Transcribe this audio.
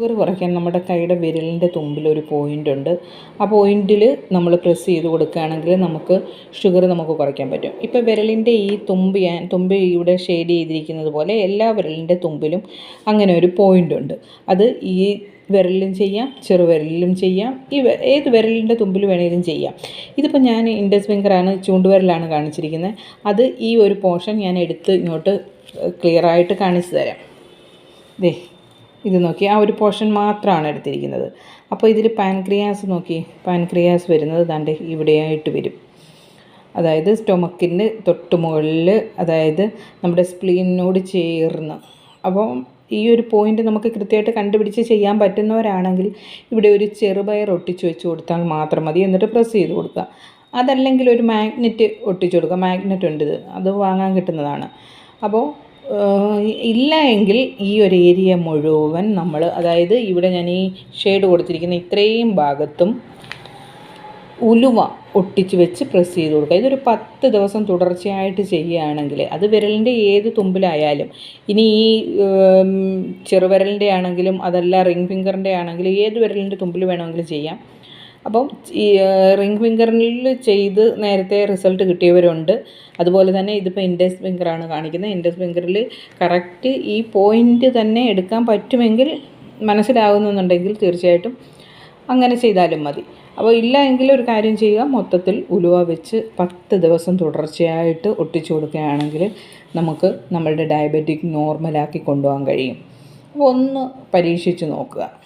Sugar കുറയ്ക്കാൻ നമ്മുടെ കൈയുടെ വിരലിന്റെ തുമ്പിൽ ഒരു പോയിന്റ് ഉണ്ട് ആ പോയിന്റിൽ നമ്മൾ പ്രസ് ചെയ്ത് കൊടുക്കുകയാണെങ്കിൽ നമുക്ക് ഷുഗർ നമുക്ക് കുറയ്ക്കാൻ പറ്റും. ഇപ്പോൾ വിരലിന്റെ ഈ തുമ്പ് ഞാൻ തുമ്പ് ഇവിടെ ഷെയ്ഡ് ചെയ്തിരിക്കുന്നത് പോലെ എല്ലാ വിരലിന്റെ തുമ്പിലും അങ്ങനെ ഒരു പോയിന്റ് ഉണ്ട് അത് ഈ വിരലിലും ചെയ്യാം ചെറുവിരലിലും ചെയ്യാം ഈ ഏത് വിരലിന്റെ തുമ്പിൽ വേണേലും ചെയ്യാം. ഇതിപ്പോൾ ഞാൻ ഇൻഡസ് ഫിംഗറാണ് ചൂണ്ടുവിരലാണ് കാണിച്ചിരിക്കുന്നത് അത് ഈ ഒരു പോർഷൻ ഞാൻ എടുത്ത് ഇങ്ങോട്ട് ക്ലിയറായിട്ട് കാണിച്ചു തരാം. ദേ ഇത് നോക്കി. ആ ഒരു പോർഷൻ മാത്രമാണ് എടുത്തിരിക്കുന്നത്. അപ്പോൾ ഇതിൽ പാൻക്രിയാസ് നോക്കി. പാൻക്രിയാസ് വരുന്നത് ദാണ്ട് ഇവിടെയായിട്ട് വരും. അതായത് സ്റ്റൊമക്കിന്റെ തൊട്ട് മുകളിൽ അതായത് നമ്മുടെ സ്പ്ലീനിനോട് ചേർന്ന്. അപ്പോൾ ഈ ഒരു പോയിന്റ് നമുക്ക് കൃത്യമായിട്ട് കണ്ടുപിടിച്ച് ചെയ്യാൻ പറ്റുന്നവരാണെങ്കിൽ ഇവിടെ ഒരു ചെറുപയർ ഒട്ടിച്ച് വെച്ച് കൊടുത്താൽ മാത്രം മതി. എന്നിട്ട് പ്രസ് ചെയ്ത് കൊടുക്കുക. അതല്ലെങ്കിൽ ഒരു മാഗ്നറ്റ് ഒട്ടിച്ചു കൊടുക്കുക. മാഗ്നറ്റ് ഉണ്ട് ഇത്. അത് വാങ്ങാൻ കിട്ടുന്നതാണ്. അപ്പോൾ ഇല്ല എങ്കിൽ ഈ ഒരു ഏരിയ മുഴുവൻ നമ്മൾ അതായത് ഇവിടെ ഞാൻ ഈ ഷെയ്ഡ് കൊടുത്തിരിക്കുന്ന ഇത്രയും ഭാഗത്തും ഉലുവ ഒട്ടിച്ച് വെച്ച് പ്രസ് ചെയ്ത് കൊടുക്കുക. ഇതൊരു പത്ത് ദിവസം തുടർച്ചയായിട്ട് ചെയ്യുകയാണെങ്കിൽ അത് വിരലിന്റെ ഏത് തുമ്പിലായാലും ഇനി ഈ ചെറുവിരലിന്റെ ആണെങ്കിലും അതല്ല റിംഗ് ഫിംഗറിന്റെ ആണെങ്കിലും ഏത് വിരലിന്റെ തുമ്പിൽ വേണമെങ്കിലും ചെയ്യാം. അപ്പം ഈ റിംഗ് ഫിംഗറിൽ ചെയ്ത് നേരത്തെ റിസൾട്ട് കിട്ടിയവരുണ്ട്. അതുപോലെ തന്നെ ഇതിപ്പോൾ ഇൻഡസ് ഫിംഗറാണ് കാണിക്കുന്നത്. ഇൻഡസ് ഫിംഗറിൽ കറക്റ്റ് ഈ പോയിന്റ് തന്നെ എടുക്കാൻ പറ്റുമെങ്കിൽ മനസ്സിലാകുന്നുണ്ടെങ്കിൽ തീർച്ചയായിട്ടും അങ്ങനെ ചെയ്താലും മതി. അപ്പോൾ ഇല്ല എങ്കിൽ ഒരു കാര്യം ചെയ്യുക. മൊത്തത്തിൽ ഉലുവ വെച്ച് പത്ത് ദിവസം തുടർച്ചയായിട്ട് ഒട്ടിച്ചു കൊടുക്കുകയാണെങ്കിൽ നമുക്ക് നമ്മളുടെ ഡയബറ്റിക് നോർമലാക്കി കൊണ്ടുപോകാൻ കഴിയും. അപ്പോൾ ഒന്ന് പരീക്ഷിച്ച് നോക്കുക.